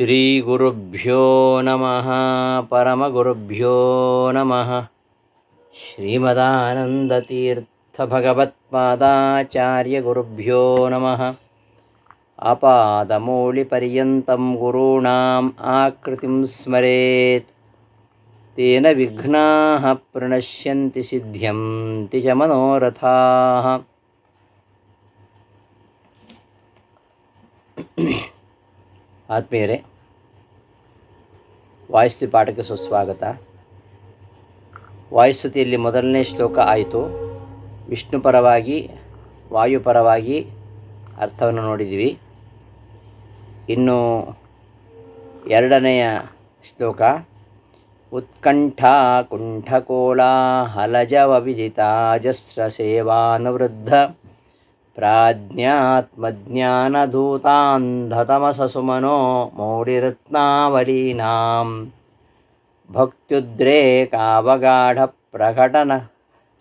శ్రీగురుభ్యో నమ పరమగురుభ్యో నమ శ్రీమదానందతీర్థభగవత్పాదాచార్యగురుభ్యో నమ అపాదమూళిపర్యంతం గురూణాం ఆకృతిం స్మరేత్ తేన విఘ్నా ప్రణశ్యంతి సిద్ధ్యంతి చ మనోరథా ಆತ್ಮೀಯರೇ ವಾಯುಸ್ತಿ ಪಾಠಕ್ಕೆ ಸುಸ್ವಾಗತ. ವಾಯುಸ್ತುತಿಯಲ್ಲಿ ಮೊದಲನೇ ಶ್ಲೋಕ ಆಯಿತು. ವಿಷ್ಣು ಪರವಾಗಿ ವಾಯುಪರವಾಗಿ ಅರ್ಥವನ್ನು ನೋಡಿದ್ದೀವಿ. ಇನ್ನು ಎರಡನೆಯ ಶ್ಲೋಕ, ಉತ್ಕಂಠಾ ಕುಂಠಕೋಲಾಹಲಜವ ವಿಜಿತಾಜಸ್ರ ಸೇವಾನುವೃದ್ಧ प्राज्ञात्मज्ञानदूतान्धतमससुमनो मौलिरत्नावलीनां भक्त्युद्रेकावगाढप्रकटनः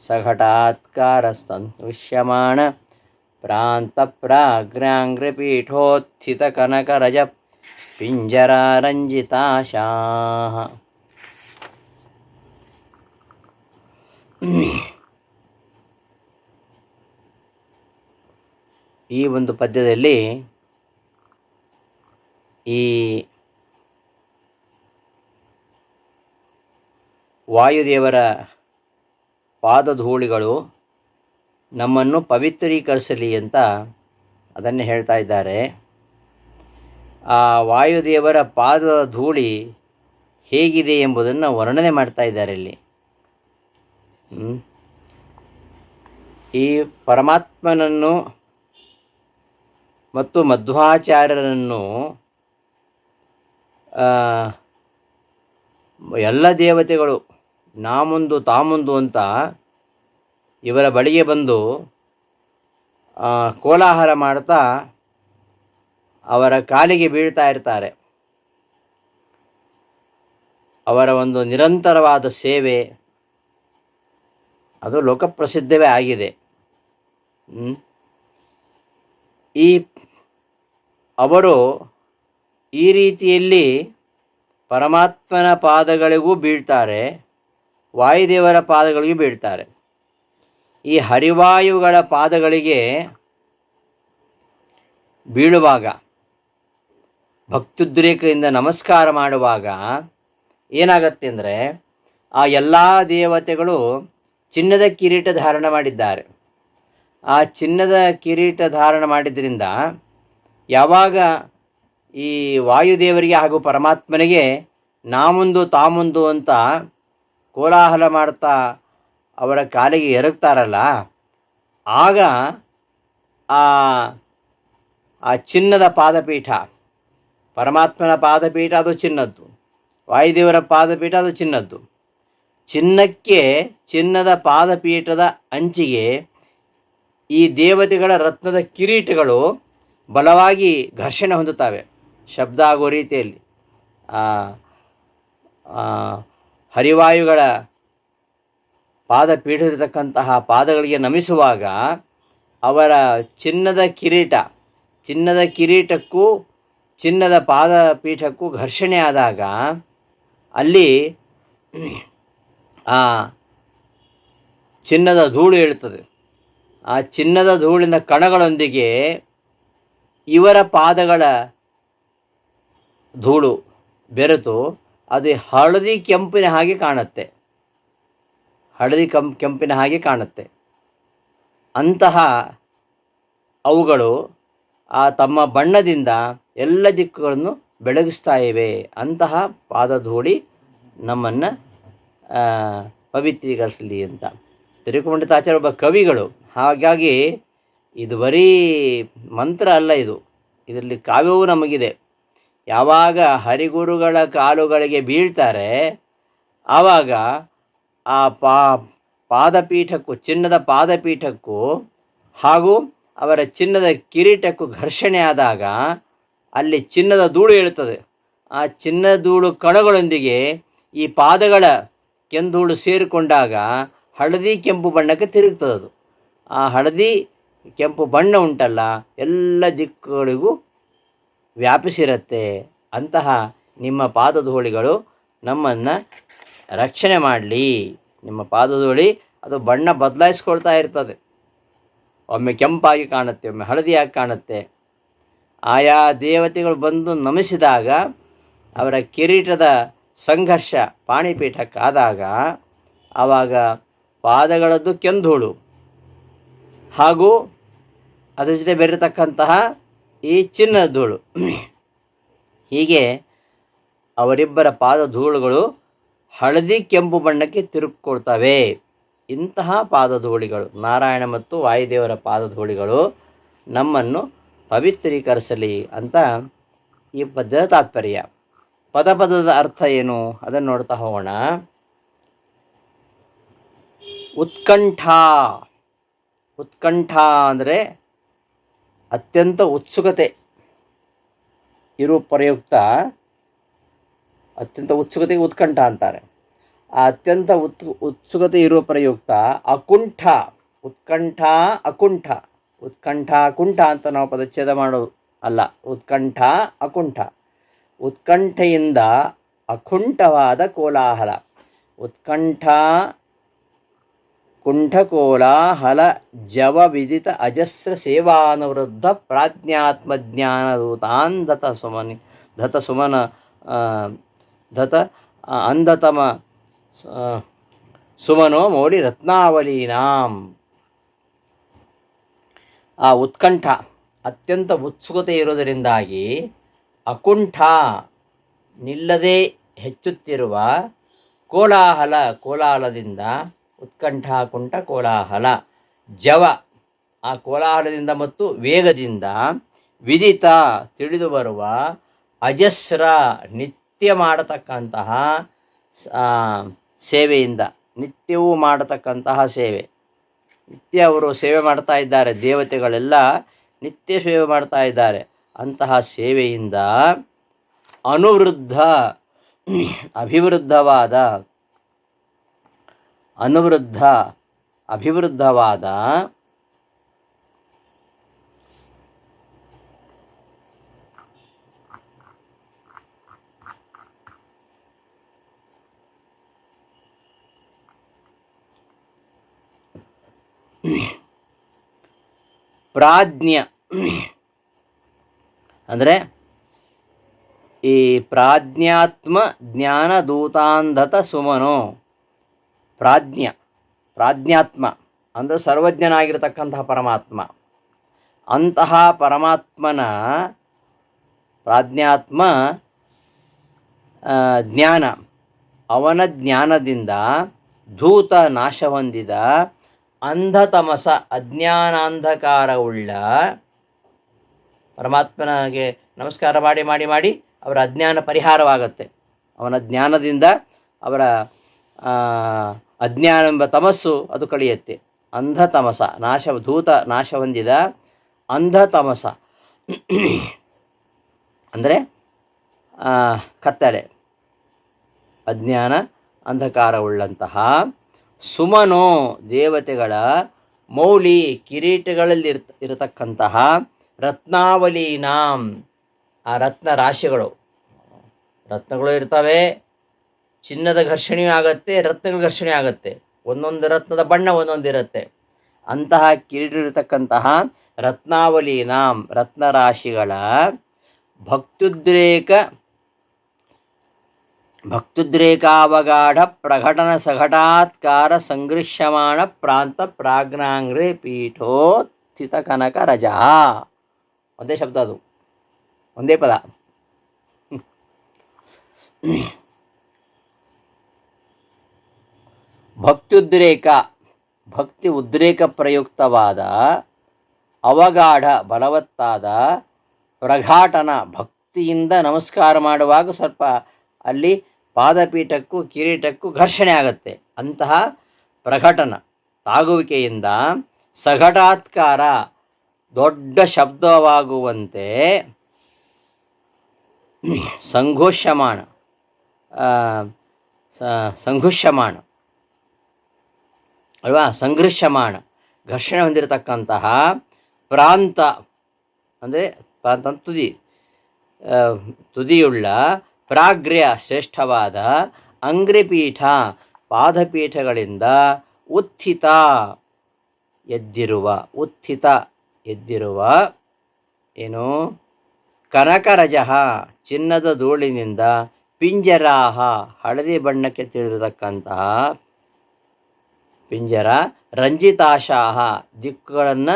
सघटात्कारस्तन्विष्यमाण पिञ्जरारञ्जिताशाः ಈ ಒಂದು ಪದ್ಯದಲ್ಲಿ ಈ ವಾಯುದೇವರ ಪಾದಧೂಳಿಗಳು ನಮ್ಮನ್ನು ಪವಿತ್ರೀಕರಿಸಲಿ ಅಂತ ಅದನ್ನು ಹೇಳ್ತಾ ಇದ್ದಾರೆ. ಆ ವಾಯುದೇವರ ಪಾದದ ಧೂಳಿ ಹೇಗಿದೆ ಎಂಬುದನ್ನು ವರ್ಣನೆ ಮಾಡ್ತಾ ಇದ್ದಾರೆ ಇಲ್ಲಿ. ಈ ಪರಮಾತ್ಮನನ್ನು ಮತ್ತು ಮಧ್ವಾಚಾರ್ಯರನ್ನು ಎಲ್ಲ ದೇವತೆಗಳು ನಾ ಮುಂದು ತಾಮುಂದು ಅಂತ ಇವರ ಬಳಿಗೆ ಬಂದು ಕೋಲಾಹಲ ಮಾಡ್ತಾ ಅವರ ಕಾಲಿಗೆ ಬೀಳ್ತಾ ಇರ್ತಾರೆ ಅವರ ಒಂದು ನಿರಂತರವಾದ ಸೇವೆ, ಅದು ಲೋಕಪ್ರಸಿದ್ಧವೇ ಆಗಿದೆ ಹ್ಮ್. ಈ ಅವರು ಈ ರೀತಿಯಲ್ಲಿ ಪರಮಾತ್ಮನ ಪಾದಗಳಿಗೂ ಬೀಳ್ತಾರೆ, ವಾಯುದೇವರ ಪಾದಗಳಿಗೂ ಬೀಳ್ತಾರೆ. ಈ ಹರಿವಾಯುಗಳ ಪಾದಗಳಿಗೆ ಬೀಳುವಾಗ ಭಕ್ತುದ್ರೇಕದಿಂದ ನಮಸ್ಕಾರ ಮಾಡುವಾಗ ಏನಾಗತ್ತೆ ಅಂದರೆ ಆ ಎಲ್ಲ ದೇವತೆಗಳು ಚಿನ್ನದ ಕಿರೀಟ ಧಾರಣ ಮಾಡಿದ್ದಾರೆ. ಆ ಚಿನ್ನದ ಕಿರೀಟ ಧಾರಣ ಮಾಡಿದ್ರಿಂದ ಯಾವಾಗ ಈ ವಾಯುದೇವರಿಗೆ ಹಾಗೂ ಪರಮಾತ್ಮನಿಗೆ ನಾಮುಂದು ತಾಮುಂದು ಅಂತ ಕೋಲಾಹಲ ಮಾಡ್ತಾ ಅವರ ಕಾಲಿಗೆ ಎರಗ್ತಾರಲ್ಲ, ಆಗ ಆ ಆ ಚಿನ್ನದ ಪಾದಪೀಠ, ಪರಮಾತ್ಮನ ಪಾದಪೀಠ ಅದು ಚಿನ್ನದ್ದು, ವಾಯುದೇವರ ಪಾದಪೀಠ ಅದು ಚಿನ್ನದ್ದು. ಚಿನ್ನಕ್ಕೆ ಚಿನ್ನದ ಪಾದಪೀಠದ ಅಂಚಿಗೆ ಈ ದೇವತೆಗಳ ರತ್ನದ ಕಿರೀಟಗಳು ಬಲವಾಗಿ ಘರ್ಷಣೆ ಹೊಂದುತ್ತವೆ. ಶಬ್ದ ಆಗೋ ರೀತಿಯಲ್ಲಿ. ಹರಿವಾಯುಗಳ ಪಾದಪೀಠದಲ್ಲಿರತಕ್ಕಂತಹ ಪಾದಗಳಿಗೆ ನಮಿಸುವಾಗ ಅವರ ಚಿನ್ನದ ಕಿರೀಟ, ಚಿನ್ನದ ಕಿರೀಟಕ್ಕೂ ಚಿನ್ನದ ಪಾದಪೀಠಕ್ಕೂ ಘರ್ಷಣೆ ಆದಾಗ ಅಲ್ಲಿ ಆ ಚಿನ್ನದ ಧೂಳು ಏಳುತ್ತದೆ. ಆ ಚಿನ್ನದ ಧೂಳಿನ ಕಣಗಳೊಂದಿಗೆ ಇವರ ಪಾದಗಳ ಧೂಳು ಬೆರೆತು ಅದು ಹಳದಿ ಕೆಂಪಿನ ಹಾಗೆ ಕಾಣುತ್ತೆ. ಹಳದಿ ಕಂ, ಕೆಂಪಿನ ಹಾಗೆ ಕಾಣುತ್ತೆ. ಅಂತಹ ಅವುಗಳು ಆ ತಮ್ಮ ಬಣ್ಣದಿಂದ ಎಲ್ಲ ದಿಕ್ಕುಗಳನ್ನು ಬೆಳಗಿಸ್ತಾ ಇವೆ. ಅಂತಹ ಪಾದಧೂಳಿ ನಮ್ಮನ್ನು ಪವಿತ್ರೀಕರಿಸಲಿ ಅಂತ. ತಿರುಕುಮಂಡಿತಾಚಾರ್ಯ ಒಬ್ಬ ಕವಿಗಳು. ಹಾಗಾಗಿ ಇದು ಬರೀ ಮಂತ್ರ ಅಲ್ಲ ಇದು. ಇದರಲ್ಲಿ ಕಾವ್ಯವೂ ನಮಗಿದೆ. ಯಾವಾಗ ಹರಿಗುರುಗಳ ಕಾಲುಗಳಿಗೆ ಬೀಳ್ತಾರೆ, ಆವಾಗ ಆ ಪಾ, ಪಾದಪೀಠಕ್ಕೂ, ಚಿನ್ನದ ಪಾದಪೀಠಕ್ಕೂ ಹಾಗೂ ಅವರ ಚಿನ್ನದ ಕಿರೀಟಕ್ಕೂ ಘರ್ಷಣೆ ಆದಾಗ ಅಲ್ಲಿ ಚಿನ್ನದ ಧೂಳು ಹೇಳುತ್ತದೆ ಆ ಚಿನ್ನದ ಧೂಳು ಕಣಗಳೊಂದಿಗೆ ಈ ಪಾದಗಳ ಕೆಂದೂಳು ಸೇರಿಕೊಂಡಾಗ ಹಳದಿ ಕೆಂಪು ಬಣ್ಣಕ್ಕೆ ತಿರುಗ್ತದದು. ಆ ಹಳದಿ ಕೆಂಪು ಬಣ್ಣ ಉಂಟಲ್ಲ, ಎಲ್ಲ ದಿಕ್ಕುಗಳಿಗೂ ವ್ಯಾಪಿಸಿರುತ್ತೆ. ಅಂತಹ ನಿಮ್ಮ ಪಾದಧೂಳಿಗಳು ನಮ್ಮನ್ನು ರಕ್ಷಣೆ ಮಾಡಲಿ. ನಿಮ್ಮ ಪಾದಧೂಳಿ ಅದು ಬಣ್ಣ ಬದಲಾಯಿಸ್ಕೊಳ್ತಾ ಇರ್ತದೆ. ಒಮ್ಮೆ ಕೆಂಪಾಗಿ ಕಾಣುತ್ತೆ, ಒಮ್ಮೆ ಹಳದಿಯಾಗಿ ಕಾಣುತ್ತೆ. ಆಯಾ ದೇವತೆಗಳು ಬಂದು ನಮಿಸಿದಾಗ, ಅವರ ಕಿರೀಟದ ಸಂಘರ್ಷ, ಪಾಣಿಪೀಠಕ್ಕಾದಾಗ, ಆವಾಗ ಪಾದಗಳದ್ದು ಕೆಂಧೂಳು. ಹಾಗೂ ಅದರ ಜೊತೆ ಬೆರೆತಕ್ಕಂತಹ ಈ ಚಿನ್ನದ ಧೂಳು. ಹೀಗೆ ಅವರಿಬ್ಬರ ಪಾದ ಧೂಳುಗಳು ಹಳದಿ ಕೆಂಪು ಬಣ್ಣಕ್ಕೆ ತಿರುಗಿಕೊಳ್ತವೆ. ಇಂತಹ ಪಾದಧೂಳಿಗಳು ನಾರಾಯಣ ಮತ್ತು ವಾಯುದೇವರ ಪಾದಧೂಳಿಗಳು ನಮ್ಮನ್ನು ಪವಿತ್ರೀಕರಿಸಲಿ ಅಂತ ಈ ಪದ್ಯದ ತಾತ್ಪರ್ಯ. ಪದ ಪದದ ಅರ್ಥ ಏನು? ಅದನ್ನು ನೋಡ್ತಾ ಹೋಗೋಣ. ಉತ್ಕಂಠ. ಉತ್ಕಂಠ ಅಂದರೆ ಅತ್ಯಂತ ಉತ್ಸುಕತೆ ಇರುವ ಪ್ರಯುಕ್ತ. ಅತ್ಯಂತ ಉತ್ಸುಕತೆಗೆ ಉತ್ಕಂಠ ಅಂತಾರೆ. ಆ ಅತ್ಯಂತ ಉತ್ ಉತ್ಸುಕತೆ ಇರುವ ಪ್ರಯುಕ್ತ ಅಕುಂಠ. ಉತ್ಕಂಠ ಅಕುಂಠ. ಉತ್ಕಂಠ ಕುಂಠ ಅಂತ ನಾವು ಪದಚ್ಛೇದ ಮಾಡೋದು ಅಲ್ಲ. ಉತ್ಕಂಠ ಅಕುಂಠ. ಉತ್ಕಂಠೆಯಿಂದ ಅಕುಂಠವಾದ ಕೋಲಾಹಲ. ಉತ್ಕಂಠ ಕುಂಠಕೋಲಾಹಲ ಜವ ವಿದಿತ ಅಜಸ್ರ ಸೇವಾನುವೃದ್ಧ ಪ್ರಾಜ್ಞಾತ್ಮಜ್ಞಾನದೂತಾನ್ ದತ ಸುಮನಿ ಧತ ಸುಮನ ಧತ ಅಂಧತಮ ಸುಮನೋ ಮೌಳಿ ರತ್ನಾವಲೀನಾಂ. ಆ ಉತ್ಕಂಠ ಅತ್ಯಂತ ಉತ್ಸುಕತೆ ಇರುವುದರಿಂದಾಗಿ ಅಕುಂಠ ನಿಲ್ಲದೆ ಹೆಚ್ಚುತ್ತಿರುವ ಕೋಲಾಹಲ ಕೋಲಾಹಲದಿಂದ ಉತ್ಕಂಠ ಕುಂಠ ಕೋಲಾಹಲ. ಜವ, ಆ ಕೋಲಾಹಲದಿಂದ ಮತ್ತು ವೇಗದಿಂದ ವಿದಿತ ತಿಳಿದು ಬರುವ ಅಜಸ್ರ ನಿತ್ಯ ಮಾಡತಕ್ಕಂತಹ ಸೇವೆಯಿಂದ, ನಿತ್ಯವೂ ಮಾಡತಕ್ಕಂತಹ ಸೇವೆ. ನಿತ್ಯ ಅವರು ಸೇವೆ ಮಾಡ್ತಾ ಇದ್ದಾರೆ, ದೇವತೆಗಳೆಲ್ಲ ನಿತ್ಯ ಸೇವೆ ಮಾಡ್ತಾ ಇದ್ದಾರೆ. ಅಂತಹ ಸೇವೆಯಿಂದ ಅನುವೃದ್ಧ, ಅಭಿವೃದ್ಧವಾದ ಅನುವೃದ್ಧ ಅಭಿವೃದ್ಧವಾದ ಪ್ರಾಜ್ಞ ಅಂದರೆ ಈ ಪ್ರಾಜ್ಞಾತ್ಮ ಜ್ಞಾನದೂತಾಂಧತ ಸುಮನೋ. ಪ್ರಾಜ್ಞ, ಪ್ರಾಜ್ಞಾತ್ಮ ಅಂದರೆ ಸರ್ವಜ್ಞನಾಗಿರ್ತಕ್ಕಂತಹ ಪರಮಾತ್ಮ. ಅಂತಹ ಪರಮಾತ್ಮನ ಪ್ರಾಜ್ಞಾತ್ಮ ಜ್ಞಾನ. ಅವನ ಜ್ಞಾನದಿಂದ ಧೂತ ನಾಶ ಹೊಂದಿದ ಅಂಧತಮಸ, ಅಜ್ಞಾನಾಂಧಕಾರವುಳ್ಳ ಪರಮಾತ್ಮನಿಗೆ ನಮಸ್ಕಾರ ಮಾಡಿ ಮಾಡಿ ಮಾಡಿ ಅವರ ಅಜ್ಞಾನ ಪರಿಹಾರವಾಗತ್ತೆ. ಅವನ ಜ್ಞಾನದಿಂದ ಅವರ ಅಜ್ಞಾನ ಎಂಬ ತಮಸ್ಸು ಅದು ಕಳೆಯುತ್ತೆ. ಅಂಧತಮಸ ನಾಶ ಧೂತ ನಾಶ ಹೊಂದಿದ ಅಂಧತಮಸ ಅಂದರೆ ಕತ್ತಲೆ. ಅಜ್ಞಾನ, ಅಂಧಕಾರವುಳ್ಳಂತಹ ಸುಮನೋ ದೇವತೆಗಳ ಮೌಲಿ ಕಿರೀಟಗಳಲ್ಲಿ ಇರ್ ಇರತಕ್ಕಂತಹ ರತ್ನಾವಲೀನಾಂ. ಆ ರತ್ನ ರಾಶಿಗಳು. ರತ್ನಗಳು ಇರ್ತವೆ ಚಿನ್ನದ ಘರ್ಷಣೆಯೂ ಆಗತ್ತೆ, ರತ್ನಗಳ ಘರ್ಷಣೆ ಆಗತ್ತೆ. ಒಂದೊಂದು ರತ್ನದ ಬಣ್ಣ ಒಂದೊಂದಿರುತ್ತೆ ಅಂತಹ ಕಿರೀಟ ರತ್ನಾವಲಿ ರತ್ನಾವಲೀನಾಂ ರತ್ನರಾಶಿಗಳ ಭಕ್ತುದ್ರೇಕ, ಭಕ್ತುದ್ರೇಕಾವಗಾಢ ಪ್ರಘಟನ ಸಘಟಾತ್ಕಾರ ಸಂಗೃಶ್ಯಮಾಣ ಪ್ರಾಂತ ಪ್ರಾಜ್ಞಾಂಗ್ರೆ ಪೀಠೋತ್ಥಿತ ಕನಕ ರಜಾ. ಒಂದೇ ಶಬ್ದ ಅದು. ಒಂದೇ ಪದ. ಭಕ್ತ್ಯುದ್ರೇಕ ಭಕ್ತಿ ಉದ್ರೇಕ ಪ್ರಯುಕ್ತವಾದ ಅವಗಾಢ ಬಲವತ್ತಾದ ಪ್ರಘಾಟನ ಭಕ್ತಿಯಿಂದ ನಮಸ್ಕಾರ ಮಾಡುವಾಗ ಸ್ವಲ್ಪ ಅಲ್ಲಿ ಪಾದಪೀಠಕ್ಕೂ ಕಿರೀಟಕ್ಕೂ ಘರ್ಷಣೆ ಆಗುತ್ತೆ. ಅಂತಹ ಪ್ರಘಟನ ತಾಗುವಿಕೆಯಿಂದ ಸಘಟಾತ್ಕಾರ ದೊಡ್ಡ ಶಬ್ದವಾಗುವಂತೆ ಸಂಘೋಷ್ಯಮಾಣ ಸಂಘುಷ್ಯಮಾಣ ಅಲ್ವಾ? ಸಂಘರ್ಷಮಾಣ. ಘರ್ಷಣೆ ಹೊಂದಿರತಕ್ಕಂತಹ ಪ್ರಾಂತ, ಅಂದರೆ ಪ್ರಾಂತ ತುದಿ. ತುದಿಯುಳ್ಳ ಪ್ರಾಗ್ರ್ಯ ಶ್ರೇಷ್ಠವಾದ ಅಂಗ್ರಿಪೀಠ ಪಾದಪೀಠಗಳಿಂದ ಉತ್ಥಿತ ಎದ್ದಿರುವ ಉತ್ಥಿತ ಎದ್ದಿರುವ ಏನು? ಕನಕರಜಃ ಚಿನ್ನದ ಧೂಳಿನಿಂದ ಪಿಂಜರಾಹ ಹಳದಿ ಬಣ್ಣಕ್ಕೆ ತಿಳಿರತಕ್ಕಂತಹ ಪಿಂಜರ ರಂಜಿತಾಶಾಹ ದಿಕ್ಕುಗಳನ್ನು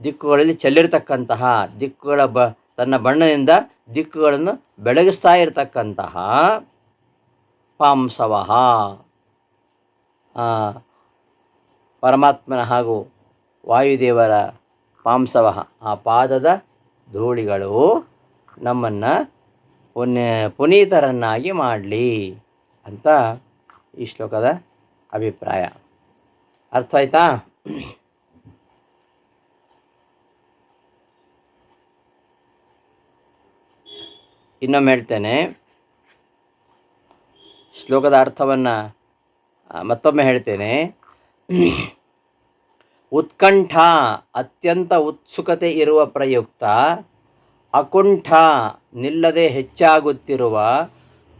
ದಿಕ್ಕುಗಳಲ್ಲಿ ಚೆಲ್ಲಿರ್ತಕ್ಕಂತಹ, ದಿಕ್ಕುಗಳ ಬ, ತನ್ನ ಬಣ್ಣದಿಂದ ದಿಕ್ಕುಗಳನ್ನು ಬೆಳಗಿಸ್ತಾ ಇರತಕ್ಕಂತಹ ಪಾಂಸವಹ ಪರಮಾತ್ಮನ ಹಾಗೂ ವಾಯುದೇವರ ಪಾಂಸವಹ ಆ ಪಾದದ ಧೂಳಿಗಳು ನಮ್ಮನ್ನು ಪುನ್ಯ, ಪುನೀತರನ್ನಾಗಿ ಮಾಡಲಿ ಅಂತ ಈ ಶ್ಲೋಕದ ಅಭಿಪ್ರಾಯ. ಅರ್ಥ ಇನ್ನೊಮ್ಮೆ ಹೇಳ್ತೇನೆ. ಶ್ಲೋಕದ ಅರ್ಥವನ್ನು ಮತ್ತೊಮ್ಮೆ ಹೇಳ್ತೇನೆ. ಉತ್ಕಂಠ ಅತ್ಯಂತ ಉತ್ಸುಕತೆ ಇರುವ ಪ್ರಯುಕ್ತ, ಅಕುಂಠ ನಿಲ್ಲದೆ ಹೆಚ್ಚಾಗುತ್ತಿರುವ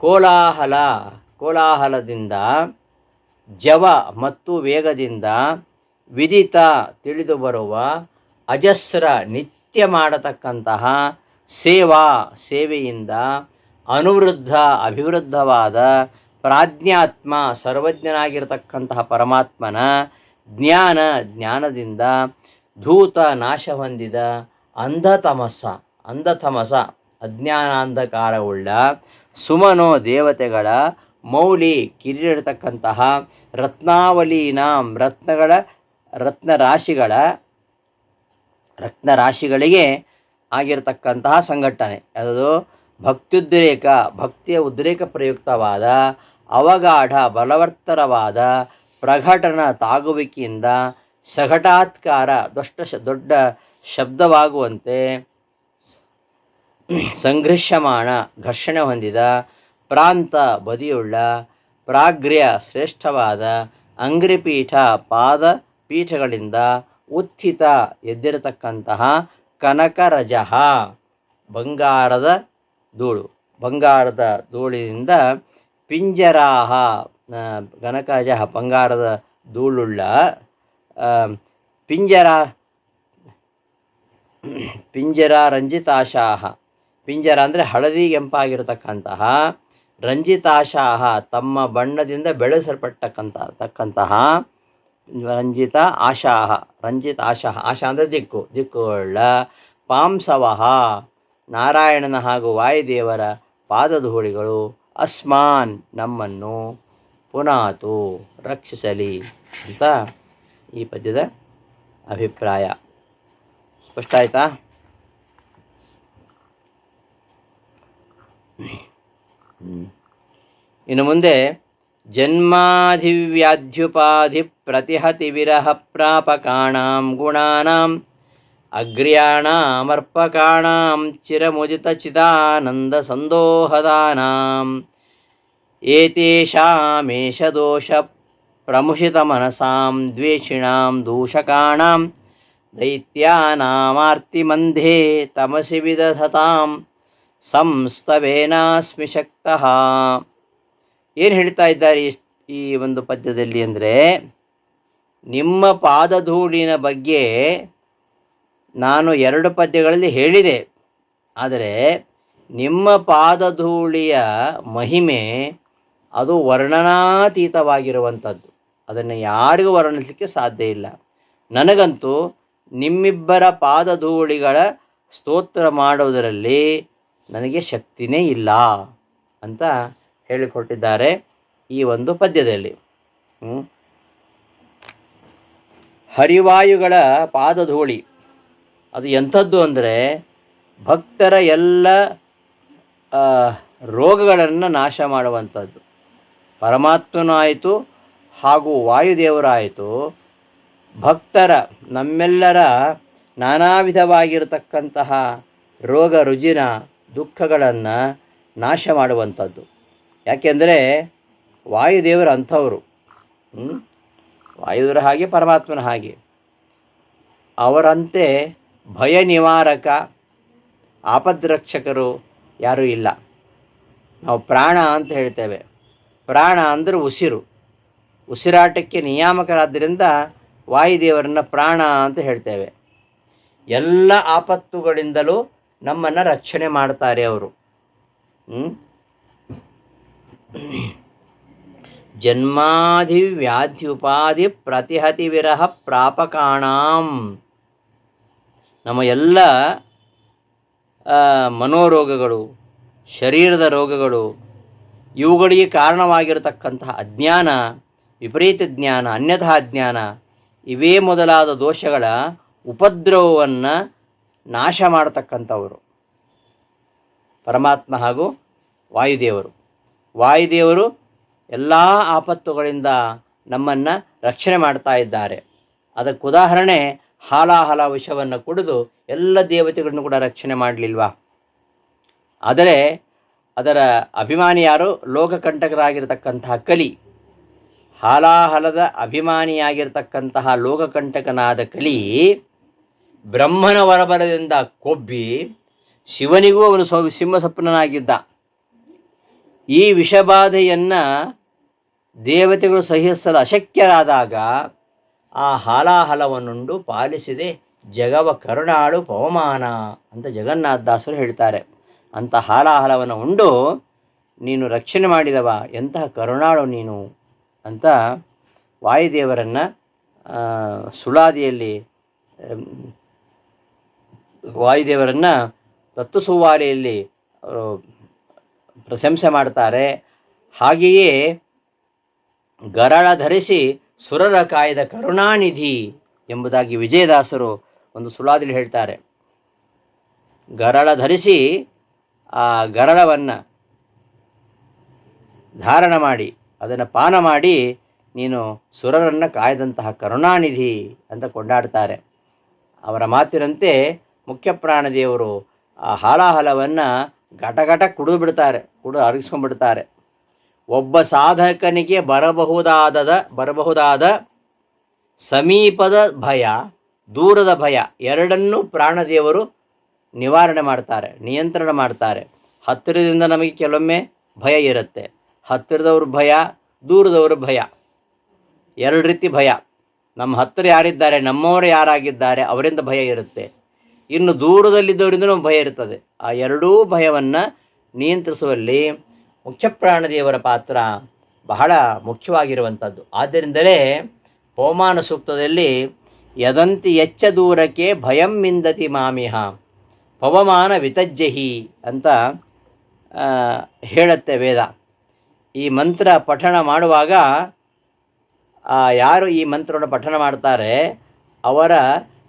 ಕೋಲಾಹಲ, ಕೋಲಾಹಲದಿಂದ ಜವ ಮತ್ತು ವೇಗದಿಂದ ವಿದಿತ ತಿಳಿದು ಬರುವ ಅಜಸ್ರ ನಿತ್ಯ ಮಾಡತಕ್ಕಂತಹ ಸೇವಾ ಸೇವೆಯಿಂದ ಅನುವೃದ್ಧ ಅಭಿವೃದ್ಧವಾದ ಪ್ರಾಜ್ಞಾತ್ಮ ಸರ್ವಜ್ಞನಾಗಿರತಕ್ಕಂತಹ ಪರಮಾತ್ಮನ ಜ್ಞಾನ ಜ್ಞಾನದಿಂದ ಧೂತ ನಾಶ ಹೊಂದಿದ ಅಂಧತಮಸ ಅಂಧತಮಸ, ಅಜ್ಞಾನಾಂಧಕಾರವುಳ್ಳ ಸುಮನೋ ದೇವತೆಗಳ ಮೌಲಿ ಕಿರೀಡತಕ್ಕಂತಹ ರತ್ನಾವಲೀನಾಂ ರತ್ನಗಳ ರತ್ನ ರಾಶಿಗಳ ರತ್ನ ರಾಶಿಗಳಿಗೆ ಆಗಿರತಕ್ಕಂತಹ ಸಂಘಟನೆ. ಅದು ಭಕ್ತ್ಯುದ್ರೇಕ, ಭಕ್ತಿಯ ಉದ್ರೇಕ ಪ್ರಯುಕ್ತವಾದ ಅವಗಾಢ ಬಲವರ್ತರವಾದ, ಪ್ರಘಟನ ತಾಗುವಿಕೆಯಿಂದ ಸಘಟಾತ್ಕಾರ ದೊಷ್ಟ ಶ, ದೊಡ್ಡ ಶಬ್ದವಾಗುವಂತೆ ಸಂಘರ್ಷಮಾಣ ಘರ್ಷಣೆ ಹೊಂದಿದ ಪ್ರಾಂತ ಬದಿಯುಳ್ಳ ಪ್ರಾಗ್ರ್ಯ ಶ್ರೇಷ್ಠವಾದ ಅಂಗ್ರಿಪೀಠ ಪಾದ ಪೀಠಗಳಿಂದ ಉತ್ಥಿತ ಎದ್ದಿರತಕ್ಕಂತಹ ಕನಕರಜಃ ಬಂಗಾರದ ಧೂಳು. ಬಂಗಾರದ ಧೂಳಿನಿಂದ ಪಿಂಜರಾಹ ಕನಕರಜಃ ಬಂಗಾರದ ಧೂಳುಳ್ಳ ಪಿಂಜರ ಪಿಂಜರ ರಂಜಿತಾಶಾಹ ಪಿಂಜರ ಅಂದರೆ ಹಳದಿ, ಕೆಂಪಾಗಿರತಕ್ಕಂತಹ ರಂಜಿತಾಶಾಹ, ತಮ್ಮ ಬಣ್ಣದಿಂದ ಬೆಳೆಸಲ್ಪಟ್ಟಕ್ಕಂಥ ತಕ್ಕಂತಹ ರಂಜಿತ ಆಶಾಹ ರಂಜಿತ ಆಶಾಹ, ಆಶಾ ಅಂದರೆ ದಿಕ್ಕು ದಿಕ್ಕುಗಳ ಪಾಂಸವಹ, ನಾರಾಯಣನ ಹಾಗೂ ವಾಯುದೇವರ ಪಾದಧೂಳಿಗಳು, ಅಸ್ಮಾನ್ ನಮ್ಮನ್ನು ಪುನಾತು ರಕ್ಷಿಸಲಿ ಅಂತ ಈ ಪದ್ಯದ ಅಭಿಪ್ರಾಯ ಸ್ಪಷ್ಟ ಆಯಿತಾ. ಇನ್ನು ಮುಂದೆ ಜನ್ಮಾಧಿವ್ಯಾಧ್ಯುಪಾಧಿ ಪ್ರತಿಹತಿ ವಿರಹ ಪ್ರಾಪಕಾಣಾಂ ಗುಣಾನಾಂ ಅಗ್ರ್ಯಾಣಾಮರ್ಪಕಾಣಾಂ ಚಿರಮುದಿತ ಚಿದಾನಂದ ಸಂದೋಹದಾನಾಂ ಏತೇಷಾಮೇಷ ದೋಷ ಪ್ರಮುಷಿತ ಮನಸಾಂ ದ್ವೇಷಿಣಾಂ ದೂಷಕಾಣಾಂ ದೈತ್ಯಾನಾಮಾರ್ತಿಮಂಧೇ ತಮಸಿ ವಿದಧತಾಂ ಸಂಸ್ತವೇನಾಸ್ಮಿ ಶಕ್ತಃ. ಏನು ಹೇಳ್ತಾ ಇದ್ದಾರೆ ಈ ಒಂದು ಪದ್ಯದಲ್ಲಿ ಅಂದರೆ, ನಿಮ್ಮ ಪಾದಧೂಳಿನ ಬಗ್ಗೆ ನಾನು ಎರಡು ಪದ್ಯಗಳಲ್ಲಿ ಹೇಳಿದೆ. ಆದರೆ, ನಿಮ್ಮ ಪಾದಧೂಳಿಯ ಮಹಿಮೆ ಅದು ವರ್ಣನಾತೀತವಾಗಿರುವಂಥದ್ದು. ಅದನ್ನು ಯಾರಿಗೂ ವರ್ಣಿಸಲಿಕ್ಕೆ ಸಾಧ್ಯ ಇಲ್ಲ. ನನಗಂತೂ ನಿಮ್ಮಿಬ್ಬರ ಪಾದಧೂಳಿಗಳ ಸ್ತೋತ್ರ ಮಾಡುವುದರಲ್ಲಿ ನನಗೆ ಶಕ್ತಿನೇ ಇಲ್ಲ ಅಂತ ಹೇಳಿಕೊಟ್ಟಿದ್ದಾರೆ ಈ ಒಂದು ಪದ್ಯದಲ್ಲಿ. ಹರಿವಾಯುಗಳ ಪಾದಧೂಳಿ. ಅದು ಎಂಥದ್ದು ಅಂದರೆ ಭಕ್ತರ ಎಲ್ಲ ರೋಗಗಳನ್ನು ನಾಶ ಮಾಡುವಂಥದ್ದು. ಪರಮಾತ್ಮನಾಯಿತು ಹಾಗೂ ವಾಯುದೇವರಾಯಿತು. ಭಕ್ತರ, ನಮ್ಮೆಲ್ಲರ ನಾನಾ ವಿಧವಾಗಿರತಕ್ಕಂತಹ ರೋಗ, ರುಜಿನ ದುಃಖಗಳನ್ನು ನಾಶ ಮಾಡುವಂಥದ್ದು. ಯಾಕೆಂದರೆ ವಾಯುದೇವರು ಅಂಥವರು? ವಾಯುದೇವರ ಹಾಗೆ, ಪರಮಾತ್ಮನ ಹಾಗೆ. ಅವರಂತೆ ಭಯ ನಿವಾರಕ, ಆಪದ್ರಕ್ಷಕರು ಯಾರೂ ಇಲ್ಲ. ನಾವು ಪ್ರಾಣ ಅಂತ ಹೇಳ್ತೇವೆ. ಪ್ರಾಣ ಅಂದರೆ ಉಸಿರು. ಉಸಿರಾಟಕ್ಕೆ ನಿಯಾಮಕರಾದ್ದರಿಂದ ವಾಯುದೇವರನ್ನು ಪ್ರಾಣ ಅಂತ ಹೇಳ್ತೇವೆ. ಎಲ್ಲ ಆಪತ್ತುಗಳಿಂದಲೂ ನಮ್ಮನ್ನು ರಕ್ಷಣೆ ಮಾಡ್ತಾರೆ ಅವರು. ಜನ್ಮಾಧಿ ವ್ಯಾಧಿ ಉಪಾಧಿ ಪ್ರತಿಹತಿ ವಿರಹ ಪ್ರಾಪಕಾಣಾಂ. ನಮ್ಮ ಎಲ್ಲ ಮನೋರೋಗಗಳು, ಶರೀರದ ರೋಗಗಳು, ಇವುಗಳಿಗೆ ಕಾರಣವಾಗಿರತಕ್ಕಂತಹ ಅಜ್ಞಾನ, ವಿಪರೀತ ಜ್ಞಾನ, ಅನ್ಯಥಾ ಜ್ಞಾನ, ಇವೇ ಮೊದಲಾದ ದೋಷಗಳ ಉಪದ್ರವವನ್ನು ನಾಶ ಮಾಡತಕ್ಕಂಥವರು. ಪರಮಾತ್ಮ ಹಾಗೂ ವಾಯುದೇವರು. ವಾಯುದೇವರು ಎಲ್ಲ ಆಪತ್ತುಗಳಿಂದ ನಮ್ಮನ್ನು ರಕ್ಷಣೆ ಮಾಡ್ತಾ ಇದ್ದಾರೆ. ಅದಕ್ಕೆ ಉದಾಹರಣೆ ಹಾಲಾಹಲ ವಿಷವನ್ನು ಕುಡಿದು ಎಲ್ಲ ದೇವತೆಗಳನ್ನು ಕೂಡ ರಕ್ಷಣೆ ಮಾಡಲಿಲ್ವಾ? ಆದರೆ ಅದರ ಅಭಿಮಾನಿ ಯಾರು? ಲೋಕಕಂಟಕರಾಗಿರ್ತಕ್ಕಂತಹ ಕಲಿ. ಹಾಲಾಹಲದ ಅಭಿಮಾನಿಯಾಗಿರ್ತಕ್ಕಂತಹ ಲೋಕಕಂಟಕನಾದ ಕಲಿ ಬ್ರಹ್ಮನ ವರಬಲದಿಂದ ಕೊಬ್ಬಿ ಶಿವನಿಗೂ ಅವನು ಸೌ ಸಿಂಹಸಪ್ಪನಾಗಿದ್ದ ಈ ವಿಷಬಾಧೆಯನ್ನು ದೇವತೆಗಳು ಸಹಿಸಲು ಅಶಕ್ಯರಾದಾಗ ಆ ಹಾಲಾಹಲವನ್ನುಂಡು ಪಾಲಿಸಿದೆ. ಜಗವ ಕರುಣಾಳು ಪವಮಾನ ಅಂತ ಜಗನ್ನಾಥದಾಸರು ಹೇಳ್ತಾರೆ. ಅಂತ ಹಾಲಾಹಲವನ್ನು ಉಂಡು, ನೀನು ರಕ್ಷಣೆ ಮಾಡಿದವ, ಎಂತಹ ಕರುಣಾಳು ನೀನು ಅಂತ ವಾಯುದೇವರನ್ನು ಸುಳಾದಿಯಲ್ಲಿ ವಾಯುದೇವರನ್ನು ತತ್ವಸುವಾರಿಯಲ್ಲಿ ಅವರು ಪ್ರಶಂಸೆ ಮಾಡ್ತಾರೆ. ಹಾಗೆಯೇ ಗರಳ ಧರಿಸಿ ಸುರರ ಕಾಯ್ದ ಕರುಣಾನಿಧಿ ಎಂಬುದಾಗಿ ವಿಜಯದಾಸರು ಒಂದು ಸುಳಾದಿಲಿ ಹೇಳ್ತಾರೆ. ಗರಳ ಧರಿಸಿ ಆ ಗರಳವನ್ನು ಧಾರಣ ಮಾಡಿ, ಅದನ್ನು ಪಾನ ಮಾಡಿ ನೀನು ಸುರರನ್ನು ಕಾಯ್ದಂತಹ ಕರುಣಾನಿಧಿ ಅಂತ ಕೊಂಡಾಡ್ತಾರೆ. ಅವರ ಮಾತಿನಂತೆ ಮುಖ್ಯ ಪ್ರಾಣದೇವರು ಆ ಹಾಲಾಹಲವನ್ನು ಘಟಘಟ ಕುಡಿದು ಬಿಡ್ತಾರೆ ಕುಡಿದು ಅರಗಿಸ್ಕೊಂಡ್ಬಿಡ್ತಾರೆ. ಒಬ್ಬ ಸಾಧಕನಿಗೆ ಬರಬಹುದಾದದ, ಬರಬಹುದಾದ ಸಮೀಪದ ಭಯ, ದೂರದ ಭಯ, ಎರಡನ್ನೂ ಪ್ರಾಣದೇವರು ನಿವಾರಣೆ ಮಾಡ್ತಾರೆ, ನಿಯಂತ್ರಣ ಮಾಡ್ತಾರೆ. ಹತ್ತಿರದಿಂದ ನಮಗೆ ಕೆಲವೊಮ್ಮೆ ಭಯ ಇರುತ್ತೆ. ಹತ್ತಿರದವ್ರ ಭಯ, ದೂರದವ್ರ ಭಯ, ಎರಡು ರೀತಿ ಭಯ. ನಮ್ಮ ಹತ್ತಿರ ಯಾರಿದ್ದಾರೆ, ನಮ್ಮವರು ಯಾರಾಗಿದ್ದಾರೆ, ಅವರಿಂದ ಭಯ ಇರುತ್ತೆ. ಇನ್ನು ದೂರದಲ್ಲಿದ್ದವರಿಂದ ಭಯ ಇರ್ತದೆ. ಆ ಎರಡೂ ಭಯವನ್ನು ನಿಯಂತ್ರಿಸುವಲ್ಲಿ ಮುಖ್ಯ ಪ್ರಾಣದೇವರ ಪಾತ್ರ ಬಹಳ ಮುಖ್ಯವಾಗಿರುವಂಥದ್ದು. ಆದ್ದರಿಂದಲೇ ಹೋಮಾನ ಸೂಕ್ತದಲ್ಲಿ ಯದಂತಿ ಎಚ್ಚ ದೂರಕ್ಕೆ ಭಯಂ ಮಿಂದತಿ ಮಾಮಿಹ ಪವಮಾನ ವಿತಜ್ಜಹಿ ಅಂತ ಹೇಳುತ್ತೆ ವೇದ. ಈ ಮಂತ್ರ ಪಠಣ ಮಾಡುವಾಗ ಯಾರು ಈ ಮಂತ್ರವನ್ನು ಪಠಣ ಮಾಡ್ತಾರೆ, ಅವರ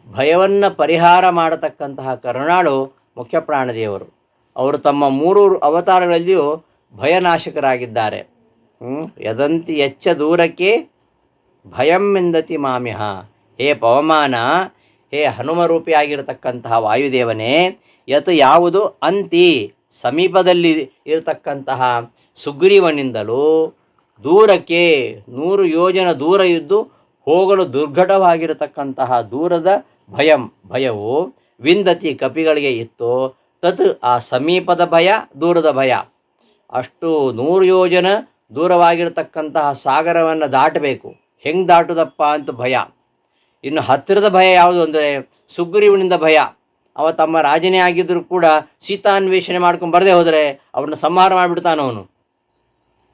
ಭಯವನ್ನು ಪರಿಹಾರ ಮಾಡತಕ್ಕಂತಹ ಕರುಣಾಳು ಮುಖ್ಯ ಪ್ರಾಣದೇವರು ಅವರು ತಮ್ಮ ಮೂರು ಅವತಾರಗಳಲ್ಲಿಯೂ ಭಯನಾಶಕರಾಗಿದ್ದಾರೆ? ಯದಂತಿ ಎಚ್ಚ ದೂರಕ್ಕೆ ಭಯಂ ಎಂದತಿ ಮಾಮಿಹ ಹೇ ಪವಮಾನ, ಹೇ ಹನುಮರೂಪಿಯಾಗಿರತಕ್ಕಂತಹ ವಾಯುದೇವನೇ, ಯತ್ ಯಾವುದು ಅಂತಿ, ಸಮೀಪದಲ್ಲಿ ಇರತಕ್ಕಂತಹ ಸುಗ್ರೀವನಿಂದಲೂ ದೂರಕ್ಕೆ ನೂರು ಯೋಜನ ದೂರ ಇದ್ದು ಹೋಗಲು ದುರ್ಘಟವಾಗಿರತಕ್ಕಂತಹ ದೂರದ ಭಯಂ, ಭಯವು ವಿಂದತಿ ಕಪಿಗಳಿಗೆ ಇತ್ತು. ತತ್ ಆ ಸಮೀಪದ ಭಯ, ದೂರದ ಭಯ. ಅಷ್ಟು ನೂರು ಯೋಜನ ದೂರವಾಗಿರತಕ್ಕಂತಹ ಸಾಗರವನ್ನು ದಾಟಬೇಕು. ಹೆಂಗೆ ದಾಟುದಪ್ಪ ಅಂತ ಭಯ. ಇನ್ನು ಹತ್ತಿರದ ಭಯ ಯಾವುದು ಅಂದರೆ ಸುಗ್ರೀವನಿಂದ ಭಯ. ಅವ ತಮ್ಮ ರಾಜನೇ ಆಗಿದ್ದರೂ ಕೂಡ ಸೀತಾನ್ವೇಷಣೆ ಮಾಡ್ಕೊಂಡು ಬರದೆ ಹೋದರೆ ಅವ್ರನ್ನ ಸಂಹಾರ ಮಾಡಿಬಿಡ್ತಾನ ಅವನು.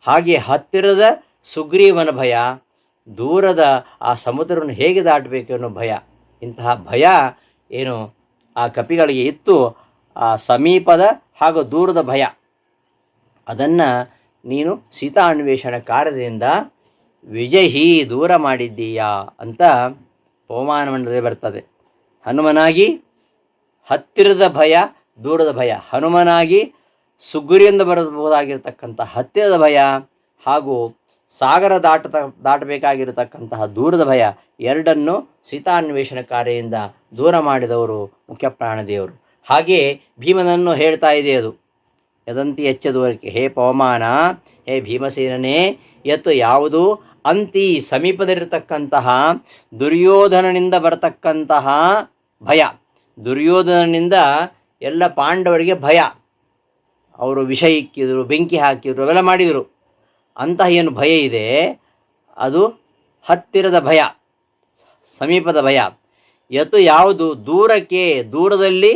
ಹಾಗೆ ಹತ್ತಿರದ ಸುಗ್ರೀವನ ಭಯ, ದೂರದ ಆ ಸಮುದ್ರವನ್ನು ಹೇಗೆ ದಾಟಬೇಕು ಅನ್ನೋ ಭಯ. ಇಂತಹ ಭಯ ಏನು ಆ ಕಪಿಗಳಿಗೆ ಇತ್ತು. ಆ ಸಮೀಪದ ಹಾಗೂ ದೂರದ ಭಯ. ಅದನ್ನು ನೀನು ಸೀತಾ ಅನ್ವೇಷಣೆ ಕಾರ್ಯದಿಂದ ವಿಜಯಿ ದೂರ ಮಾಡಿದ್ದೀಯಾ ಅಂತ ಪವಮಾನ ಮಂಡಲ ಬರ್ತದೆ. ಹನುಮನಾಗಿ ಹತ್ತಿರದ ಭಯ, ದೂರದ ಭಯ. ಹನುಮನಾಗಿ ಸುಗ್ಗುರಿಯಿಂದ ಬರಬಹುದಾಗಿರ್ತಕ್ಕಂಥ ಹತ್ತಿರದ ಭಯ ಹಾಗೂ ಸಾಗರ ದಾಟತ, ದಾಟಬೇಕಾಗಿರತಕ್ಕಂತಹ ದೂರದ ಭಯ ಎರಡನ್ನು ಸೀತಾನ್ವೇಷಣ ಕಾರ್ಯದಿಂದ ದೂರ ಮಾಡಿದವರು ಮುಖ್ಯ ಪ್ರಾಣದೇವರು. ಹಾಗೆ ಭೀಮನನ್ನು ಹೇಳ್ತಾ ಇದೆ ಅದು, ಯದಂತಿ ಎಚ್ಚದುವರಿಕೆ, ಹೇ ಪವಮಾನ, ಹೇ ಭೀಮಸೇನೇ ಎತ್ತು ಯಾವುದು ಅಂತಿ ಸಮೀಪದಲ್ಲಿರತಕ್ಕಂತಹ ದುರ್ಯೋಧನನಿಂದ ಬರತಕ್ಕಂತಹ ಭಯ, ದುರ್ಯೋಧನನಿಂದ ಎಲ್ಲ ಪಾಂಡವರಿಗೆ ಭಯ. ಅವರು ವಿಷ ಇಕ್ಕಿದರು, ಬೆಂಕಿ ಹಾಕಿದ್ರು, ಅವೆಲ್ಲ ಮಾಡಿದರು. ಅಂತಹ ಏನು ಭಯ ಇದೆ, ಅದು ಹತ್ತಿರದ ಭಯ, ಸಮೀಪದ ಭಯ. ಯತು ಯಾವುದು? ದೂರಕ್ಕೆ, ದೂರದಲ್ಲಿ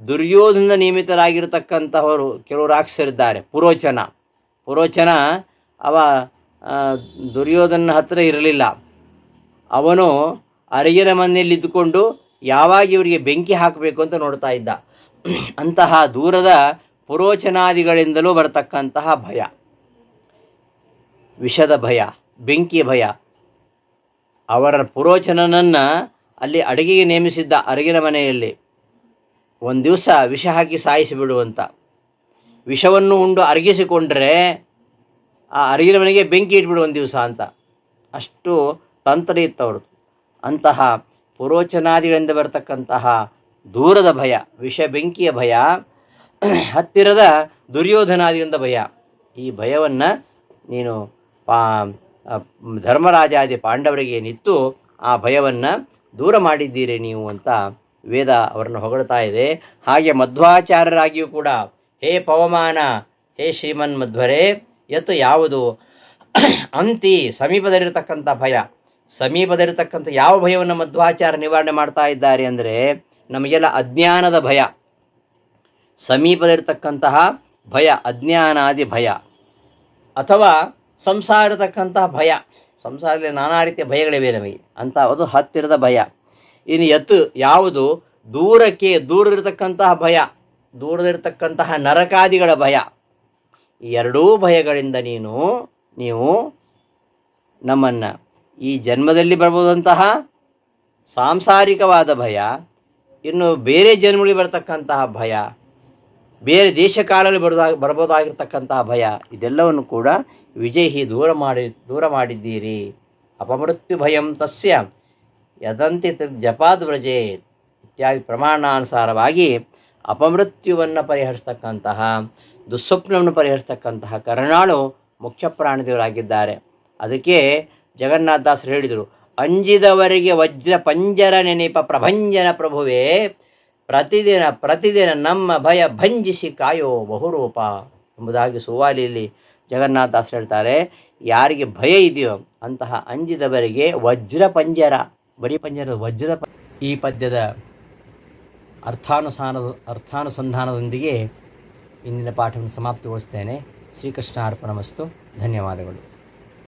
ದುರ್ಯೋಧನ ನಿಯಮಿತರಾಗಿರ್ತಕ್ಕಂತಹವರು ಕೆಲವು ರಾಕ್ಷಸರಿದ್ದಾರೆ. ಪುರೋಚನ. ಪುರೋಚನ ಅವ ದುರ್ಯೋಧನ ಹತ್ತಿರ ಇರಲಿಲ್ಲ. ಅವನು ಅರಿಗಿನ ಮನೆಯಲ್ಲಿ ಇದ್ದುಕೊಂಡು ಯಾವಾಗ ಇವರಿಗೆ ಬೆಂಕಿ ಹಾಕಬೇಕು ಅಂತ ನೋಡ್ತಾ ಇದ್ದ. ಅಂತಹ ದೂರದ ಪುರೋಚನಾದಿಗಳಿಂದಲೂ ಬರತಕ್ಕಂತಹ ಭಯ. ವಿಷದ ಭಯ, ಬೆಂಕಿಯ ಭಯ. ಅವರ ಪುರೋಚನನನ್ನು ಅಲ್ಲಿ ಅಡುಗೆಗೆ ನೇಮಿಸಿದ್ದ ಅರಗಿನ ಮನೆಯಲ್ಲಿ ಒಂದು ದಿವಸ ವಿಷ ಹಾಕಿ ಸಾಯಿಸಿಬಿಡುವಂತ ವಿಷವನ್ನು ಉಂಡು ಅರಗಿಸಿಕೊಂಡ್ರೆ ಆ ಅರಗಿನ ಮನೆಗೆ ಬೆಂಕಿ ಇಟ್ಬಿಡು ಒಂದು ದಿವಸ ಅಂತ. ಅಷ್ಟು ತಂತ್ರ ಇತ್ತು ಅವ್ರದ್ದು. ಅಂತಹ ಪುರೋಚನಾದಿಗಳಿಂದ ಬರತಕ್ಕಂತಹ ದೂರದ ಭಯ, ವಿಷ ಬೆಂಕಿಯ ಭಯ, ಹತ್ತಿರದ ದುರ್ಯೋಧನಾದಿಯಿಂದ ಭಯ. ಈ ಭಯವನ್ನು ನೀನು ಧರ್ಮರಾಜಾದಿ ಪಾಂಡವರಿಗೆ ನಿತ್ತು ಆ ಭಯವನ್ನು ದೂರ ಮಾಡಿದ್ದೀರಿ ನೀವು ಅಂತ ವೇದ ಅವರನ್ನು ಹೊಗಳ್ತಾ ಇದೆ. ಹಾಗೆ ಮಧ್ವಾಚಾರ್ಯರಾಗಿಯೂ ಕೂಡ, ಹೇ ಪವಮಾನ, ಹೇ ಶ್ರೀಮನ್ ಮಧ್ವರೇ, ಎತ್ತು ಯಾವುದು? ಅಂತಿ ಸಮೀಪದಲ್ಲಿರತಕ್ಕಂಥ ಭಯ. ಸಮೀಪದಲ್ಲಿರತಕ್ಕಂಥ ಯಾವ ಭಯವನ್ನು ಮಧ್ವಾಚಾರ ನಿವಾರಣೆ ಮಾಡ್ತಾ ಇದ್ದಾರೆ ಅಂದರೆ ನಮಗೆಲ್ಲ ಅಜ್ಞಾನದ ಭಯ. ಸಮೀಪದಲ್ಲಿರ್ತಕ್ಕಂತಹ ಭಯ, ಅಜ್ಞಾನಾದಿ ಭಯ. ಅಥವಾ ಸಂಸಾರ ಭಯ. ಸಂಸಾರದಲ್ಲಿ ನಾನಾ ರೀತಿಯ ಭಯಗಳಿವೆ ನಮಗೆ. ಅಂತ ಅದು ಹತ್ತಿರದ ಭಯ. ಇನ್ನು ಎತ್ತು ಯಾವುದು? ದೂರಕ್ಕೆ ದೂರ ಇರತಕ್ಕಂತಹ ಭಯ. ದೂರದಿರತಕ್ಕಂತಹ ನರಕಾದಿಗಳ ಭಯ. ಈ ಎರಡೂ ಭಯಗಳಿಂದ ನೀನು, ನೀವು ನಮ್ಮನ್ನು ಈ ಜನ್ಮದಲ್ಲಿ ಬರ್ಬೋದಂತಹ ಸಾಂಸಾರಿಕವಾದ ಭಯ, ಇನ್ನು ಬೇರೆ ಜನ್ಮಗಳಿಗೆ ಬರತಕ್ಕಂತಹ ಭಯ ಬೇರೆ ದೇಶ ಕಾಲದಲ್ಲಿ ಬರೋದಾ ಬರಬಹುದಾಗಿರ್ತಕ್ಕಂಥ ಭಯ, ಇದೆಲ್ಲವನ್ನು ಕೂಡ ವಿಜಯಿ ದೂರ ಮಾಡಿ, ದೂರ ಮಾಡಿದ್ದೀರಿ. ಅಪಮೃತ್ಯು ಭಯಂ ತಸ್ಯ. ಯದಂತಿ ಜಪಾದ್ ವ್ರಜೇತ್ ಇತ್ಯಾದಿ ಪ್ರಮಾಣಾನುಸಾರವಾಗಿ ಅಪಮೃತ್ಯುವನ್ನು ಪರಿಹರಿಸ್ತಕ್ಕಂತಹ, ದುಸ್ವಪ್ನವನ್ನು ಪರಿಹರಿಸ್ತಕ್ಕಂತಹ ಕರ್ಣಾಳು ಮುಖ್ಯ ಪ್ರಾಣಿದೇವರಾಗಿದ್ದಾರೆ. ಅದಕ್ಕೆ ಜಗನ್ನಾಥದಾಸರು ಹೇಳಿದರು, ಅಂಜಿದವರಿಗೆ ವಜ್ರ ಪಂಜರ ನೆನಪ ಪ್ರಭಂಜನ ಪ್ರಭುವೇ ಪ್ರತಿದಿನ ಪ್ರತಿದಿನ ನಮ್ಮ ಭಯ ಭಂಜಿಸಿ ಕಾಯೋ ಬಹುರೂಪ ಎಂಬುದಾಗಿ ಸುವಾಲಿಯಲ್ಲಿ ಜಗನ್ನಾಥಾಸ್ ಹೇಳ್ತಾರೆ. ಯಾರಿಗೆ ಭಯ ಇದೆಯೋ ಅಂತಹ ಅಂಜಿದವರಿಗೆ ವಜ್ರ ಪಂಜರ. ಬರೀ ಪಂಜರದ ವಜ್ರ ಈ ಪದ್ಯದ ಅರ್ಥಾನುಸಾನ ಅರ್ಥಾನುಸಂಧಾನದೊಂದಿಗೆ ಇಂದಿನ ಪಾಠವನ್ನು ಸಮಾಪ್ತಿಗೊಳಿಸ್ತೇನೆ. ಶ್ರೀಕೃಷ್ಣ ಅರ್ಪಣಮಸ್ತು ಧನ್ಯವಾದಗಳು.